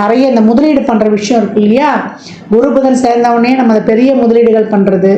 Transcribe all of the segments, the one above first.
நிறைய இந்த முதலீடு பண்ணுற விஷயம் இருக்கு இல்லையா? குரு புதன் சேர்ந்தவுடனே நம்ம அந்த பெரிய முதலீடுகள் பண்ணுறது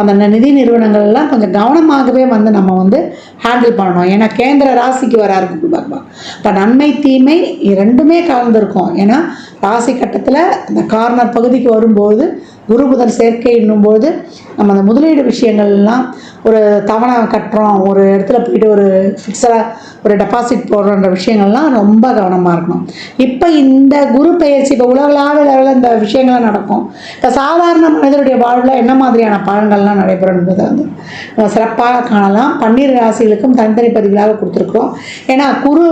அந்த நிதி நிறுவனங்கள் எல்லாம் கொஞ்சம் கவனமாகவே வந்து நம்ம வந்து ஹேண்டில் பண்ணணும். ஏன்னா கேந்திர ராசிக்கு வராரு குரு பகவான். இப்போ நன்மை தீமை ரெண்டுமே கலந்துருக்கும். ஏன்னா ராசி கட்டத்தில் அந்த கார்னர் பகுதிக்கு வரும்போது குரு புதன் சேர்க்கை என்னும்போது நம்ம அந்த முதலீடு விஷயங்கள்லாம் ஒரு தவணை கட்டுறோம். ஒரு இடத்துல போயிட்டு ஒரு ஃபிக்ஸடாக ஒரு டெபாசிட் போடுறோன்ற விஷயங்கள்லாம் ரொம்ப கவனமாக இருக்கணும். இப்போ இந்த குரு பெயர்ச்சி இப்போ உலகளாவிய லெவலில் இந்த விஷயங்கள்லாம் நடக்கும். இப்போ சாதாரண மனிதருடைய வாழ்வில் என்ன மாதிரியான பலன்கள்லாம் நடைபெறும் என்பதை வந்து சிறப்பாக காணலாம். பன்னீர் ராசிகளுக்கும் தனித்தனி பதிவுகளாக கொடுத்துருக்குறோம். ஏன்னா குரு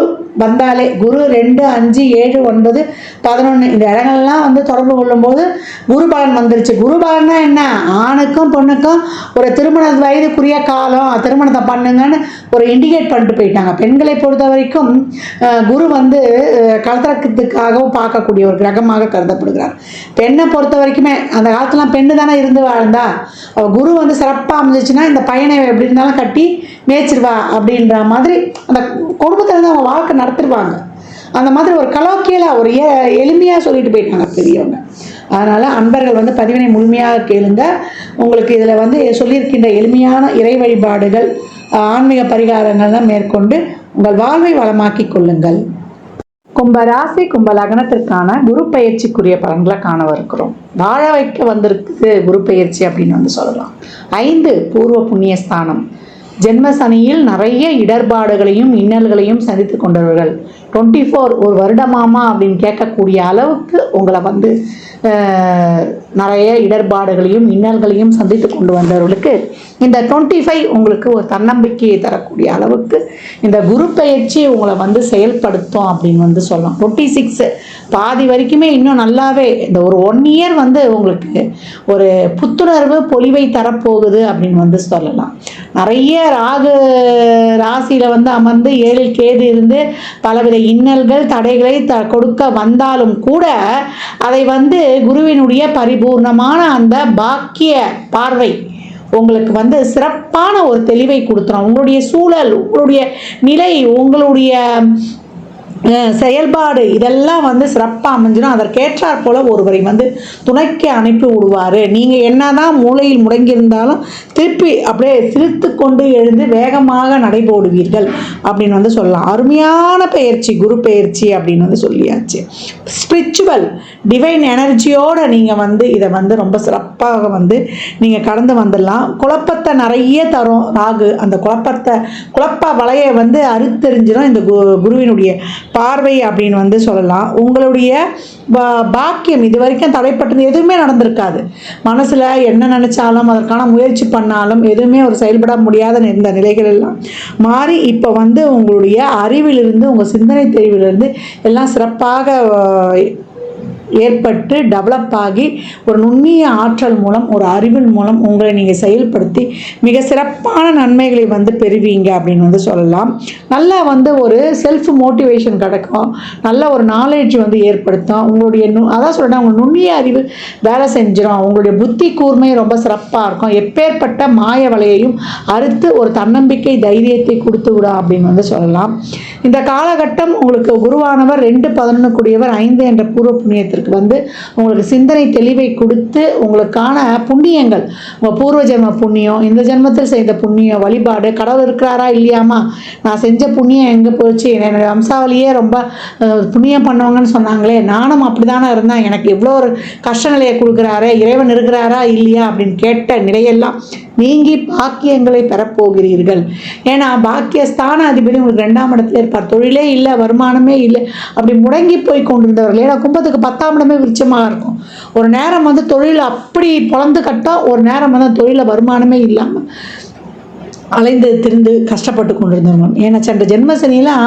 வந்தாலே குரு ரெண்டு அஞ்சு ஏழு ஒன்பது பதினொன்று இந்த இடங்கள்லாம் வந்து தொடர்பு கொள்ளும்போது குரு பலன் வந்துருச்சு. குரு பலன்னா என்ன? ஆணுக்கும் பொண்ணுக்கும் ஒரு திருமண வயதுக்குரிய காலம் திருமணத்தை பண்ணுங்கன்னு ஒரு இண்டிகேட் பண்ணிட்டு போயிட்டாங்க. பெண்களை பொறுத்த வரைக்கும் குரு வந்து அஹ், கலத்திரக்கத்துக்காகவும் பார்க்கக்கூடிய ஒரு கிரகமாக கருதப்படுகிறார். பெண்ணை பொறுத்த வரைக்குமே அந்த காலத்துலாம் பெண்ணு தானே இருந்து வாழ்ந்தா? குரு வந்து சிறப்பாக அமைஞ்சிச்சுன்னா இந்த பையனை எப்படி இருந்தாலும் கட்டி மேய்ச்சிருவா அப்படின்ற மாதிரி அந்த குடும்பத்தில் இருந்து அவங்க வாழ்க்கை நடத்திடுவாங்க அந்த மாதிரி ஒரு கலோக்கியலாக ஒரு எ- எளிமையாக சொல்லிட்டு போயிட்டாங்க பெரியவங்க. அதனால் அன்பர்கள் வந்து பதிவினை முழுமையாக கேளுங்க. உங்களுக்கு இதில் வந்து சொல்லியிருக்கின்ற எளிமையான இறை வழிபாடுகள் ஆன்மீக பரிகாரங்கள்லாம் மேற்கொண்டு உங்கள் வாழ்வை வளமாக்கி கொள்ளுங்கள். கும்பராசி கும்ப லக்னத்திற்கான குரு பயிற்சிக்குரிய பலன்களை காணவிருக்கிறோம். வாழ வைக்க வந்திருக்குது குரு பயிற்சி அப்படின்னு வந்து சொல்லலாம். ஐந்து பூர்வ புண்ணிய ஸ்தானம் ஜென்மசனியில் நிறைய இடர்பாடுகளையும் இன்னல்களையும் சந்தித்து கொண்டவர்கள். டுவெண்ட்டி ஃபோர் ஒரு வருடமாமா அப்படின்னு கேட்கக்கூடிய அளவுக்கு உங்களை வந்து நிறைய இடர்பாடுகளையும் இன்னல்களையும் சந்தித்து கொண்டு வந்தவர்களுக்கு இந்த டுவெண்ட்டி ஃபைவ் உங்களுக்கு ஒரு தன்னம்பிக்கையை தரக்கூடிய அளவுக்கு இந்த குரு பயிற்சி உங்களை வந்து செயல்படுத்தும் அப்படின்னு வந்து சொல்லலாம். டுவெண்ட்டி சிக்ஸ் பாதி வரைக்குமே இன்னும் நல்லாவே இந்த ஒரு ஒன் இயர் வந்து உங்களுக்கு ஒரு புத்துணர்வு பொலிவை தரப்போகுது அப்படின்னு வந்து சொல்லலாம். நிறைய ராகு ராசியில் வந்து அமர்ந்து ஏழில் கேது இருந்து பலவித இன்னல்கள் தடைகளை த கொடுக்க வந்தாலும் கூட அதை வந்து குருவினுடைய பரிபூர்ணமான அந்த பாக்கிய பார்வை உங்களுக்கு வந்து சிறப்பான ஒரு தெளிவை கொடுத்துரும் உங்களுடைய சூழல் உங்களுடைய நிலை உங்களுடைய செயல்பாடு இதெல்லாம் வந்து சிறப்பாக அமைஞ்சிடும் அதற்கேற்றாற் போல ஒருவரை வந்து துணைக்கு அனுப்பி விடுவார். நீங்கள் என்னதான் மூளையில் முடங்கியிருந்தாலும் திருப்பி அப்படியே சிரித்து கொண்டு எழுந்து வேகமாக நடைபோடுவீர்கள் அப்படின்னு வந்து சொல்லலாம். அருமையான பயிற்சி குரு பயிற்சி அப்படின்னு வந்து சொல்லியாச்சு. ஸ்பிரிச்சுவல் டிவைன் எனர்ஜியோட நீங்கள் வந்து இதை வந்து ரொம்ப சிறப்பாக வந்து நீங்கள் கடந்து வந்துடலாம். குழப்பத்தை நிறைய தரும் ராகு. அந்த குழப்பத்தை குழப்ப வலையை வந்து அறுத்தெறிஞ்சிடும் இந்த கு குருவினுடைய பார்வை அப்படின்னு வந்து சொல்லலாம். உங்களுடைய பாக்கியம் இது வரைக்கும் தடைப்பட்டது எதுவுமே நடந்திருக்காது. மனசில் என்ன நினச்சாலும் அதற்கான முயற்சி பண்ணாலும் எதுவுமே ஒரு செயல்பட முடியாத இந்த நிலைகள் எல்லாம் மாறி இப்போ வந்து உங்களுடைய அறிவிலிருந்து உங்கள் சிந்தனை தெரிவிலிருந்து எல்லாம் சிறப்பாக ஏற்பட்டு டெவலப் ஆகி ஒரு நுண்ணிய ஆற்றல் மூலம் ஒரு அறிவின் மூலம் உங்களை நீங்கள் செயல்படுத்தி மிக சிறப்பான நன்மைகளை வந்து பெறுவீங்க அப்படின்னு வந்து சொல்லலாம். நல்லா வந்து ஒரு செல்ஃப் மோட்டிவேஷன் கிடைக்கும். நல்ல ஒரு நாலேஜ் வந்து ஏற்படுத்தும். உங்களுடைய நு அதான் சொல்கிறேன் உங்கள் நுண்ணிய அறிவு வேலை செஞ்சிடும் உங்களுடைய புத்தி கூர்மை ரொம்ப சிறப்பாக இருக்கும். எப்பேற்பட்ட மாய வலையையும் அறுத்து ஒரு தன்னம்பிக்கை தைரியத்தை கொடுத்து விடும் அப்படின்னு வந்து சொல்லலாம். இந்த காலகட்டம் உங்களுக்கு குருவானவர் ரெண்டு பதினொன்று கூடியவர் ஐந்து என்ற பூர்வ புண்ணியத்திற்கு வந்து உங்களுக்கு சிந்தனை தெளிவை கொடுத்து உங்களுக்கான புண்ணியங்கள் உங்கள் பூர்வ ஜென்ம புண்ணியம் இந்த ஜென்மத்தில் செய்த புண்ணியம் வழிபாடு கடவுள் இருக்கிறாரா இல்லையாமா? நான் செஞ்ச புண்ணியம் எங்கே போச்சு? என்னுடைய வம்சாவளியே ரொம்ப புண்ணியம் பண்ணவங்கன்னு சொன்னாங்களே நானும் அப்படிதானே இருந்தேன். எனக்கு எவ்வளோ ஒரு கஷ்ட நிலையை கொடுக்குறாரே இறைவன் இருக்கிறாரா இல்லையா அப்படின்னு கேட்ட நிலையெல்லாம் நீங்கி பாக்கியங்களை பெறப்போகிறீர்கள். ஏன்னா பாக்கியஸ்தான அதிபதி உங்களுக்கு ரெண்டாம் இடத்துல இருப்பார். தொழிலே இல்லை வருமானமே இல்லை. அப்படி முடங்கி போய் கொண்டிருந்தவர்கள். ஏன்னா கும்பத்துக்கு பத்தாம் இடமே விருச்சமாக இருக்கும். ஒரு நேரம் வந்து தொழில் அப்படி பொழந்து கட்டால் ஒரு நேரம் வந்து தொழிலில் வருமானமே இல்லாமல் அலைந்து திரிந்து கஷ்டப்பட்டு கொண்டிருந்தவங்க ஏன்னா சென்ற ஜென்மசனிலாம்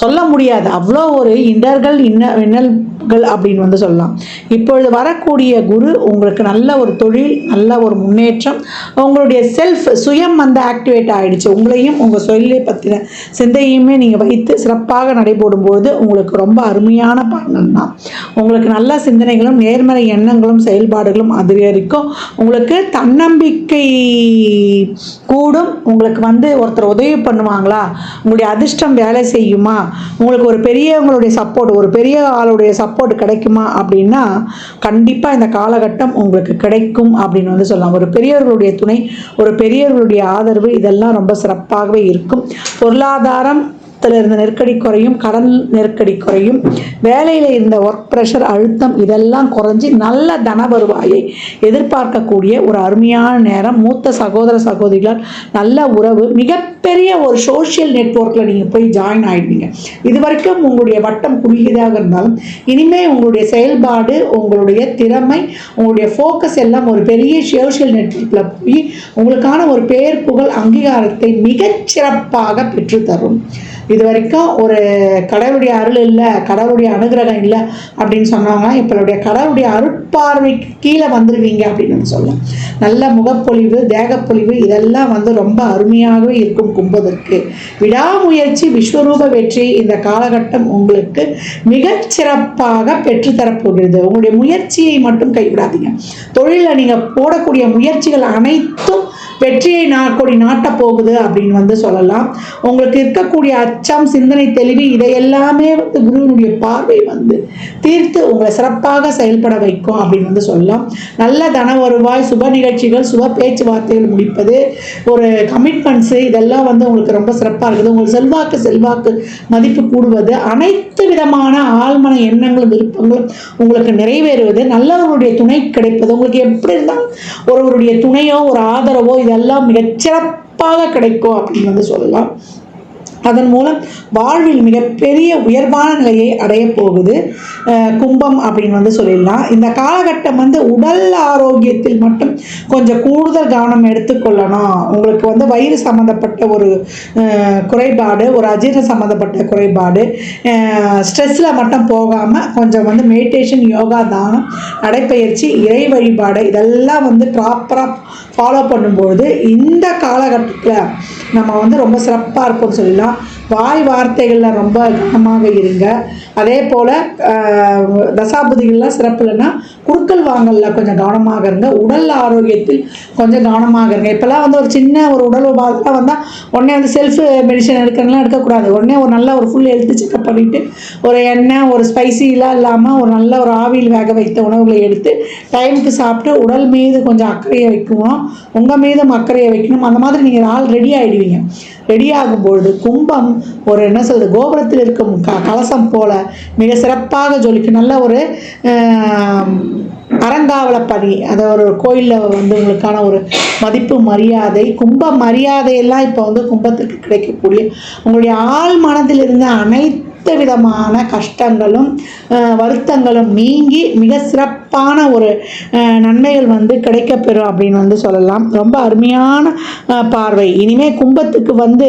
சொல்ல முடியாது. அவ்வளோ ஒரு இடர்கள் இன்ன இன்னல்கள் அப்படின்னு வந்து சொல்லலாம். இப்பொழுது வரக்கூடிய குரு உங்களுக்கு நல்ல ஒரு தொழில் நல்ல ஒரு முன்னேற்றம் உங்களுடைய செல்ஃப் சுயம் வந்து ஆக்டிவேட் ஆகிடுச்சு உங்களையும் உங்கள் சொல்லை பற்றின சிந்தையுமே நீங்கள் வைத்து சிறப்பாக நடைபோடும்போது உங்களுக்கு ரொம்ப அருமையான பலன் தான். உங்களுக்கு நல்ல சிந்தனைகளும் நேர்மறை எண்ணங்களும் செயல்பாடுகளும் அதிகரிக்கும். உங்களுக்கு தன்னம்பிக்கை கூடும். உங்கள் உங்களுக்கு வந்து ஒருத்தர் உதவி பண்ணுவாங்களா? உங்களுடைய அதிர்ஷ்டம் வேலை செய்யுமா? உங்களுக்கு ஒரு பெரியவங்களுடைய சப்போர்ட் ஒரு பெரிய ஆளுடைய சப்போர்ட் கிடைக்குமா அப்படின்னா கண்டிப்பாக இந்த காலகட்டம் உங்களுக்கு கிடைக்கும் அப்படின்னு வந்து சொல்லலாம். ஒரு பெரியவர்களுடைய துணை ஒரு பெரியவர்களுடைய ஆதரவு இதெல்லாம் ரொம்ப சிறப்பாகவே இருக்கும். பொருளாதாரம் த்தில் இருந்த நெருக்கடி குறையும் கடன் நெருக்கடி குறையும். வேலையில் இருந்த ஒர்க் ப்ரெஷர் அழுத்தம் இதெல்லாம் குறைஞ்சி நல்ல தன வருவாயை எதிர்பார்க்கக்கூடிய ஒரு அருமையான நேரம். மூத்த சகோதர சகோதரிகளால் நல்ல உறவு. மிகப்பெரிய ஒரு சோஷியல் நெட்வொர்க்கில் நீங்கள் போய் ஜாயின் ஆகிடுவீங்க இது வரைக்கும் உங்களுடைய வட்டம் குறுகியதாக இருந்தாலும் இனிமேல் உங்களுடைய செயல்பாடு உங்களுடைய திறமை உங்களுடைய ஃபோக்கஸ் எல்லாம் ஒரு பெரிய சோஷியல் நெட்வொர்க்கில் போய் உங்களுக்கான ஒரு பெயர் புகழ் அங்கீகாரத்தை மிகச்சிறப்பாக பெற்றுத்தரும். இது வரைக்கும் ஒரு கடவுளுடைய அருள் இல்லை கடவுளுடைய அனுகிரகம் இல்லை அப்படின்னு சொன்னவங்க இப்பளுடைய கடவுளுடைய அருட்பார்வைக்கு கீழே வந்துடுவீங்க அப்படின்னு வந்து சொல்லலாம் நல்ல முகப்பொழிவு தேகப்பொழிவு இதெல்லாம் வந்து ரொம்ப அருமையாகவே இருக்கும் கும்பதற்கு விடாமுயற்சி விஸ்வரூப வெற்றி இந்த காலகட்டம் உங்களுக்கு மிகச்சிறப்பாக பெற்றுத்தரப்போகிறது. உங்களுடைய முயற்சியை மட்டும் கைவிடாதீங்க. தொழிலில் நீங்கள் போடக்கூடிய முயற்சிகள் அனைத்தும் வெற்றியை நாட்கொடி நாட்டப் போகுது அப்படின்னு வந்து சொல்லலாம். உங்களுக்கு இருக்கக்கூடிய அச்சம் சிந்தனை தெளிவு இதையெல்லாமே வந்து குருவினுடைய பார்வை வந்து தீர்த்து உங்களை சிறப்பாக செயல்பட வைக்கும் அப்படின்னு வந்து சொல்லலாம். நல்ல தன வருவாய் சுப நிகழ்ச்சிகள் சுப பேச்சுவார்த்தைகள் முடிப்பது ஒரு கமிட்மெண்ட்ஸு இதெல்லாம் வந்து உங்களுக்கு ரொம்ப சிறப்பாக இருக்குது. உங்களுக்கு செல்வாக்கு செல்வாக்கு மதிப்பு கூடுவது அனைத்து விதமான ஆழ்மன எண்ணங்களும் விருப்பங்களும் உங்களுக்கு நிறைவேறுவது நல்லவர்களுடைய துணை கிடைப்பது. உங்களுக்கு எப்படி இருந்தாலும் ஒருவருடைய துணையோ ஒரு ஆதரவோ இதெல்லாம் மிகச்சிறப்பாக கிடைக்கும் அப்படின்னு வந்து சொல்லலாம். அதன் மூலம் வாழ்வில் மிகப்பெரிய உயர்வான நிலையை அடைய போகுது. கும்பம் அப்படின்னு வந்து சொல்லிடலாம். இந்த காலகட்டம் வந்து உடல் ஆரோக்கியத்தில் மட்டும் கொஞ்சம் கூடுதல் கவனம் எடுத்துக்கொள்ளணும் உங்களுக்கு வந்து வயிறு சம்மந்தப்பட்ட ஒரு குறைபாடு ஒரு அஜீரண சம்மந்தப்பட்ட குறைபாடு ஸ்ட்ரெஸ்ஸில் மட்டும் போகாமல் கொஞ்சம் வந்து மெடிடேஷன் யோகா தானம் நடைப்பயிற்சி இறை வழிபாடு இதெல்லாம் வந்து ப்ராப்பராக ஃபாலோ பண்ணும்பொழுது இந்த காலகட்டத்தில் நம்ம வந்து ரொம்ப சிறப்பாக இருக்கும்னு சொல்லலாம் வாய் வார்த்தைகளில் ரொம்ப கவனமாக இருங்க. அதே போல் தசாபதிகள்லாம் சிறப்பு இல்லைன்னா குடுக்கல் வாங்கல்ல கொஞ்சம் கவனமாக இருங்க. உடல் ஆரோக்கியத்தில் கொஞ்சம் கவனமாக இருங்க. இப்போல்லாம் வந்து ஒரு சின்ன ஒரு உடல் உபாதெல்லாம் வந்தால் உடனே வந்து செல்ஃப் மெடிசன் எடுக்கிறதுலாம் எடுக்கக்கூடாது. உடனே ஒரு நல்ல ஒரு ஃபுல் ஹெல்த் செக்அப் பண்ணிவிட்டு ஒரு எண்ணெய் ஒரு ஸ்பைசிலாம் இல்லாமல் ஒரு நல்ல ஒரு ஆவியில் வேக வைத்த உணவுகளை எடுத்து டைமுக்கு சாப்பிட்டு உடல் மீது கொஞ்சம் அக்கறையை வைக்கணும். உங்கள் மீதும் அக்கறையை வைக்கணும். அந்த மாதிரி நீங்கள் ஆள் ரெடி ஆகிடுவீங்க ரெடி ஆகும்பொழுது கும்பம் ஒரு என்ன சொல்றது கோபுரத்தில் இருக்கும் க கலசம் போல மிக சிறப்பாக ஜொலிக்கும் நல்ல ஒரு ஆம், அதை ஒரு கோயிலில் வந்து உங்களுக்கான ஒரு மதிப்பு மரியாதை கும்ப மரியாதையெல்லாம் இப்போ வந்து கும்பத்திற்கு கிடைக்கக்கூடிய உங்களுடைய ஆள் மனதில் இருந்த அனைத்து விதமான கஷ்டங்களும் வருத்தங்களும் நீங்கி மிக சிறப்பான ஒரு நன்மைகள் வந்து கிடைக்கப்பெறும் அப்படின்னு வந்து சொல்லலாம். ரொம்ப அருமையான பார்வை. இனிமேல் கும்பத்துக்கு வந்து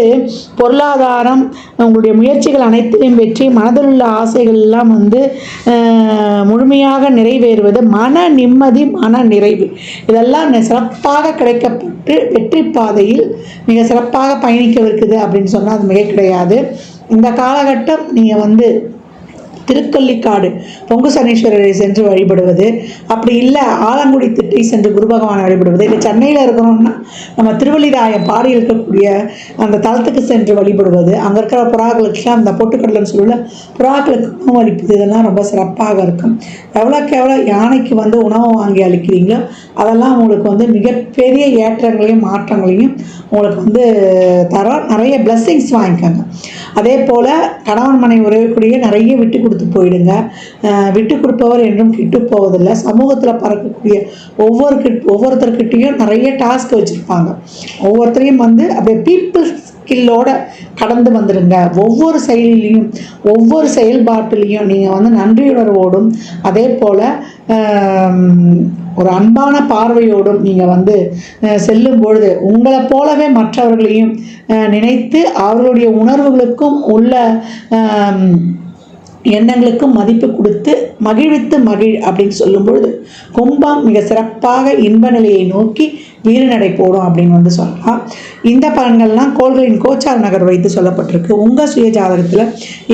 பொருளாதாரம் உங்களுடைய முயற்சிகள் அனைத்திலையும் வெற்றி மனதில் உள்ள ஆசைகள் எல்லாம் வந்து முழுமையாக நிறைவேறுவது மன நிம்மதி மன நிறைவு. இதெல்லாம் சிறப்பாக கிடைக்கப்பட்டு வெற்றி பாதையில் மிக சிறப்பாக பயணிக்கவிருக்குது அப்படின்னு சொன்னால் அது மிக கிடையாது. இந்த காலகட்டம் நீங்கள் வந்து திருக்கள்ளிக்காடு பொங்கு சனீஸ்வரரை சென்று வழிபடுவது. அப்படி இல்லை ஆலங்குடி திட்டை சென்று குரு பகவானை வழிபடுவது. இல்லை சென்னையில் இருக்கிறோம்னா நம்ம திருவள்ளிராயம் பாடி இருக்கக்கூடிய அந்த தளத்துக்கு சென்று வழிபடுவது. அங்கே இருக்கிற புறாக்களுக்கெல்லாம் அந்த பொட்டுக்கடலைன்னு சொல்லுவோம்ல புறாக்களுக்கு உணவு அளிப்பது இதெல்லாம் ரொம்ப சிறப்பாக இருக்கும். எவ்வளோக்கு எவ்வளோ யானைக்கு வந்து உணவு வாங்கி அளிக்கிறீங்களோ அதெல்லாம் உங்களுக்கு வந்து மிகப்பெரிய ஏற்றங்களையும் மாற்றங்களையும் உங்களுக்கு வந்து தரோம் நிறைய பிளஸ்ஸிங்ஸ் வாங்கிக்கோங்க. அதே போல் கணவன் மனை உறவக்கூடிய நிறைய விட்டு கொடுத்து போயிடுங்க. விட்டு கொடுப்பவர் என்றும் கிட்டு போவதில்லை. சமூகத்தில் பறக்கக்கூடிய ஒவ்வொரு கிட் ஒவ்வொருத்தர்கிட்டையும் நிறைய டாஸ்க் வச்சுருப்பாங்க. ஒவ்வொருத்தரையும் வந்து அப்படியே பீப்புள் ஸ்கில்லோட கடந்து வந்துடுங்க. ஒவ்வொரு செயலிலையும் ஒவ்வொரு செயல்பாட்டிலையும் நீங்கள் வந்து நன்றியுணர்வோடும் அதே போல் ஒரு அன்பான பார்வையோடும் நீங்கள் வந்து செல்லும் பொழுது உங்களை போலவே மற்றவர்களையும் நினைத்து அவர்களுடைய உணர்வுகளுக்கும் உள்ள எண்ணங்களுக்கும் மதிப்பு கொடுத்து மகிழ்வித்து மகிழ் அப்படின்னு சொல்லும் பொழுது கும்பம் மிக சிறப்பாக இன்ப நிலையை நோக்கி வீறுநடை போடும் அப்படின்னு வந்து சொல்லலாம் இந்த பலன்கள்லாம் கோள்களின் கோச்சார் நகர் வைத்து சொல்லப்பட்டிருக்கு. உங்கள் சுய ஜாதகத்தில்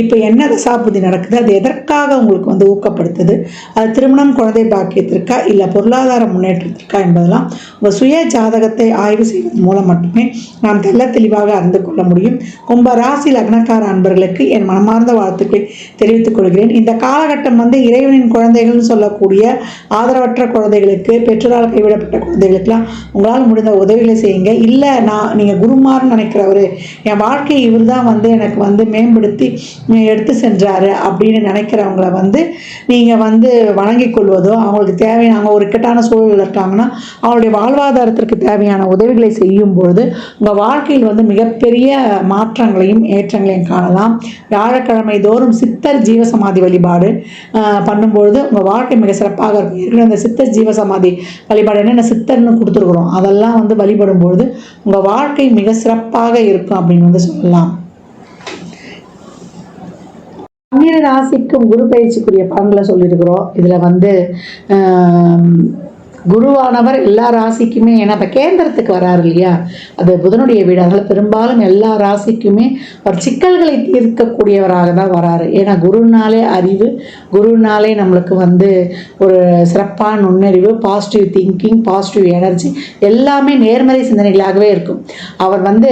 இப்போ என்ன தசாபுதி நடக்குது? அது எதற்காக உங்களுக்கு வந்து ஊக்கப்படுத்துது? அது திருமணம் குழந்தை பாக்கியத்திற்கா இல்லை பொருளாதார முன்னேற்றத்திற்கா என்பதெல்லாம் உங்கள் சுய ஜாதகத்தை ஆய்வு செய்வதன் மூலம் மட்டுமே நாம் தெள்ள தெளிவாக அறிந்து கொள்ள முடியும். கும்ப ராசி லக்னக்கார அன்பர்களுக்கு என் மனமார்ந்த வாழ்த்துக்களை தெரிவித்துக் கொள்கிறேன். இந்த காலகட்டம் வந்து இறைவனின் குழந்தைகள்னு சொல்லக்கூடிய ஆதரவற்ற குழந்தைகளுக்கு பெற்றோரால் கைவிடப்பட்ட குழந்தைகளுக்கெல்லாம் உங்களால் முடிந்த உதவிகளை செய்யுங்க. இல்லை நான் நீங்கள் குருமார்னு நினைக்கிறவர் என் வாழ்க்கையை இவர் தான் வந்து எனக்கு வந்து மேம்படுத்தி எடுத்து சென்றாரு அப்படின்னு நினைக்கிறவங்கள வந்து நீங்கள் வந்து வணங்கி கொள்வதோ அவங்களுக்கு தேவையான அவங்க ஒரு இக்கட்டான சூழலில் இருக்காங்கன்னா அவருடைய வாழ்வாதாரத்திற்கு தேவையான உதவிகளை செய்யும் பொழுது உங்கள் வாழ்க்கையில் வந்து மிகப்பெரிய மாற்றங்களையும் ஏற்றங்களையும் காணலாம். வியாழக்கிழமை தோறும் சித்தர் ஜீவசமாதி வழிபாடு பண்ணும்பொழுது உங்கள் வாழ்க்கை மிக சிறப்பாக இருக்கும். ஏற்கனவே இந்த சித்தர் ஜீவசமாதி வழிபாடு என்னென்ன சித்தர்னு கொடுத்துருக்குறோம். அதெல்லாம் வந்து வழிபடும் பொழுது உங்கள் வாழ்க்கை மிக சிறப்பாக இருக்கும் அப்படின்னு வந்து சொல்லலாம். பன்னிரு ராசிக்கும் குரு பயிற்சிக்குரிய பலன்களை சொல்லியிருக்கிறோம். இதில் வந்து குருவானவர் எல்லா ராசிக்குமே ஏன்னா இப்போ கேந்திரத்துக்கு வராரு இல்லையா? அது புதனுடைய வீடு. அதனால் பெரும்பாலும் எல்லா ராசிக்குமே அவர் சிக்கல்களை தீர்க்கக்கூடியவராக தான் வராரு. ஏன்னா குருனாலே அறிவு குருனாலே நம்மளுக்கு வந்து ஒரு சிறப்பான நுண்ணறிவு பாசிட்டிவ் திங்கிங் பாசிட்டிவ் எனர்ஜி எல்லாமே நேர்மறை சிந்தனைகளாகவே இருக்கும். அவர் வந்து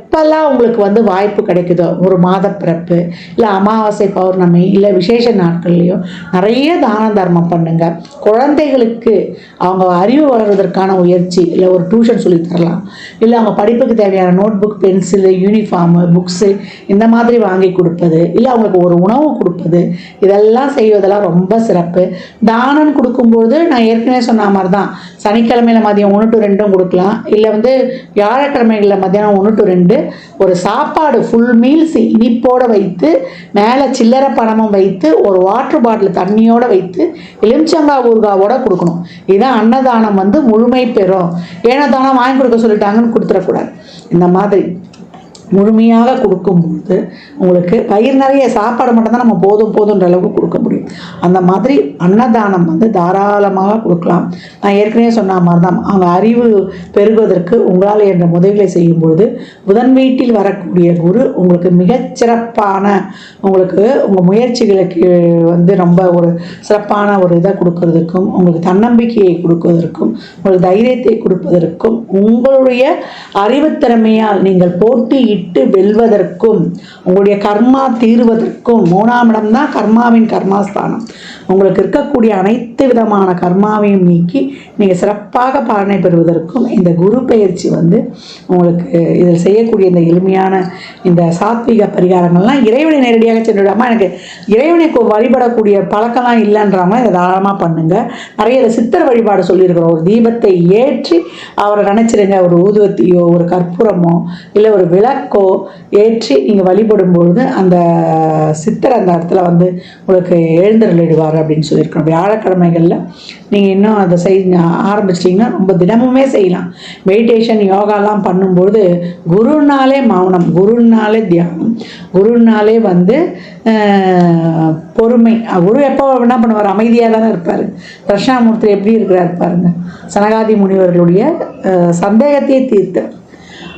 எப்பெல்லாம் உங்களுக்கு வந்து வாய்ப்பு கிடைக்குதோ? ஒரு மாத பிறப்பு இல்லை அமாவாசை பௌர்ணமி இல்லை விசேஷ நாட்கள்லையோ நிறைய தான தர்மம் பண்ணுங்க. குழந்தைகளுக்கு அவங்க அறிவு வளர்வதற்கான முயற்சி இல்லை ஒரு டியூஷன் சொல்லி தரலாம். இல்லை அவங்க படிப்புக்கு தேவையான note book pencil uniform books இந்த மாதிரி வாங்கி கொடுப்பது இல்லை அவங்களுக்கு ஒரு உணவு கொடுப்பது இதெல்லாம் செய்வதெல்லாம் ரொம்ப சிறப்பு. தானம் கொடுக்கும்போது நான் ஏற்கனவே சொன்ன மாதிரி தான் சனிக்கிழமையில மதியம் ஒன்று டு ரெண்டும் கொடுக்கலாம். இல்லை வந்து வியாழக்கிழமைகளில் மதியானம் ஒன்று டு ரெண்டு. ஒரு சாப்பாடு ஃபுல் மீல்ஸ் இனிப்போடு வைத்து மேலே சில்லறை பணமும் வைத்து ஒரு வாட்டர் பாட்டில் தண்ணியோடு வைத்து எலுமிச்சங்காய் ஊர்காவோட கொடுக்கணும். இதுதான் அன்னதானம் வந்து முழுமை பெறும். ஏனதானம் வாங்கி கொடுக்க சொல்லிட்டாங்கன்னு கொடுத்துடக்கூடாது. இந்த மாதிரி முழுமையாக கொடுக்கும்போது உங்களுக்கு வயிறு நிறைய சாப்பாடு மட்டும்தான் நம்ம போதும் போதுன்ற அளவுக்கு கொடுக்க அந்த மாதிரி அன்னதானம் வந்து தாராளமாக கொடுக்கலாம். நான் ஏற்கனவே சொன்ன மாதிரி தான் அவங்க அறிவு பெருகுவதற்கு உங்களால் என்ற உதவிகளை செய்யும்பொழுது புதன் வீட்டில் வரக்கூடிய குரு உங்களுக்கு மிகச்சிறப்பான உங்களுக்கு உங்கள் முயற்சிகளுக்கு வந்து ரொம்ப ஒரு சிறப்பான ஒரு இதை கொடுக்கறதுக்கும் உங்களுக்கு தன்னம்பிக்கையை கொடுப்பதற்கும் உங்களுக்கு தைரியத்தை கொடுப்பதற்கும் உங்களுடைய அறிவுத்திறமையால் நீங்கள் போட்டியிட்டு வெல்வதற்கும் உங்களுடைய கர்மா தீர்வதற்கும் மூணாம் இடம் தான் கர்மாவின் 好了。உங்களுக்கு இருக்கக்கூடிய அனைத்து விதமான கர்மாவையும் நீக்கி நீங்கள் சிறப்பாக பலனை பெறுவதற்கும் இந்த குரு பயிற்சி வந்து உங்களுக்கு இதில் செய்யக்கூடிய இந்த எளிமையான இந்த சாத்விக பரிகாரங்கள்லாம் இறைவனை நேரடியாக சென்று விடாமல் எனக்கு இறைவனை வழிபடக்கூடிய பழக்கம்லாம் இல்லைன்றாம இதை தாராளமாக பண்ணுங்கள் நிறைய இந்த சித்தர் வழிபாடு சொல்லியிருக்கிறோம். ஒரு தீபத்தை ஏற்றி அவரை நினச்சிருங்க. ஒரு ஊதுவத்தியோ ஒரு கற்பூரமோ இல்லை ஒரு விளக்கோ ஏற்றி நீங்கள் வழிபடும் பொழுது அந்த சித்தர் அந்த இடத்துல வந்து உங்களுக்கு எழுந்தருளிடுவார். அப்படின்னு சொல்லியிருக்கோம் வியாழக்கிழமைகளில் நீங்கள் இன்னும் அதை செய் ஆரம்பிச்சிட்டிங்கன்னா ரொம்ப தினமுமே செய்யலாம். மெடிடேஷன் யோகாலாம் பண்ணும்பொழுது குருனாலே மௌனம் குருனாலே தியானம் குருனாலே வந்து பொறுமை. குரு எப்போ என்ன பண்ணுவார்? அமைதியாக தானே இருப்பார். தட்சிணாமூர்த்தி எப்படி இருக்கிறார் பாருங்க. சனகாதி முனிவர்களுடைய சந்தேகத்தையே தீர்த்து.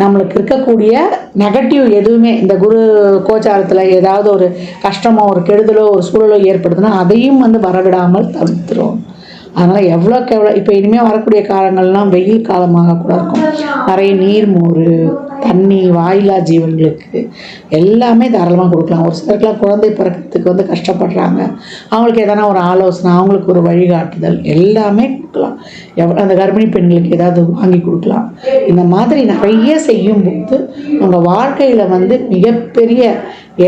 நம்மளுக்கு இருக்கக்கூடிய நெகட்டிவ் எதுவுமே இந்த குரு கோச்சாரத்தில் ஏதாவது ஒரு கஷ்டமோ ஒரு கெடுதலோ ஒரு சூழலோ ஏற்படுதுன்னா அதையும் வந்து வரவிடாமல் தவிர்த்துரும். அதனால் எவ்வளோக்கு எவ்வளோ இப்போ இனிமேல் வரக்கூடிய காலங்கள்லாம் வெயில் காலமாக கூட இருக்கும். நிறைய நீர் மோர் தண்ணி வாயிலா ஜீவன்களுக்கு எல்லாமே தாராளமாக கொடுக்கலாம். ஒரு சிலருக்குலாம் குழந்தை பிறக்கிறதுக்கு வந்து கஷ்டப்படுறாங்க. அவங்களுக்கு எதனா ஒரு ஆலோசனை அவங்களுக்கு ஒரு வழிகாட்டுதல் எல்லாமே கொடுக்கலாம். எவ்வளோ அந்த கர்ப்பிணி பெண்களுக்கு ஏதாவது வாங்கி கொடுக்கலாம். இந்த மாதிரி நிறைய செய்யும்போது உங்கள் வாழ்க்கையில் வந்து மிகப்பெரிய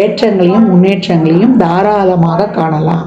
ஏற்றங்களையும் முன்னேற்றங்களையும் தாராளமாக காணலாம்.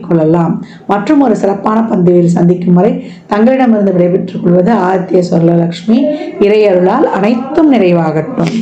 கொள்ளலாம். மற்றும் ஒரு சிறப்பான பந்தியில் சந்திக்கும் வரை தங்களிடமிருந்து விடைபெற்றுக் கொள்வது ஆதித்ய சொர்லலக்ஷ்மி இறையருளால் அனைத்தும் நிறைவாகட்டும்.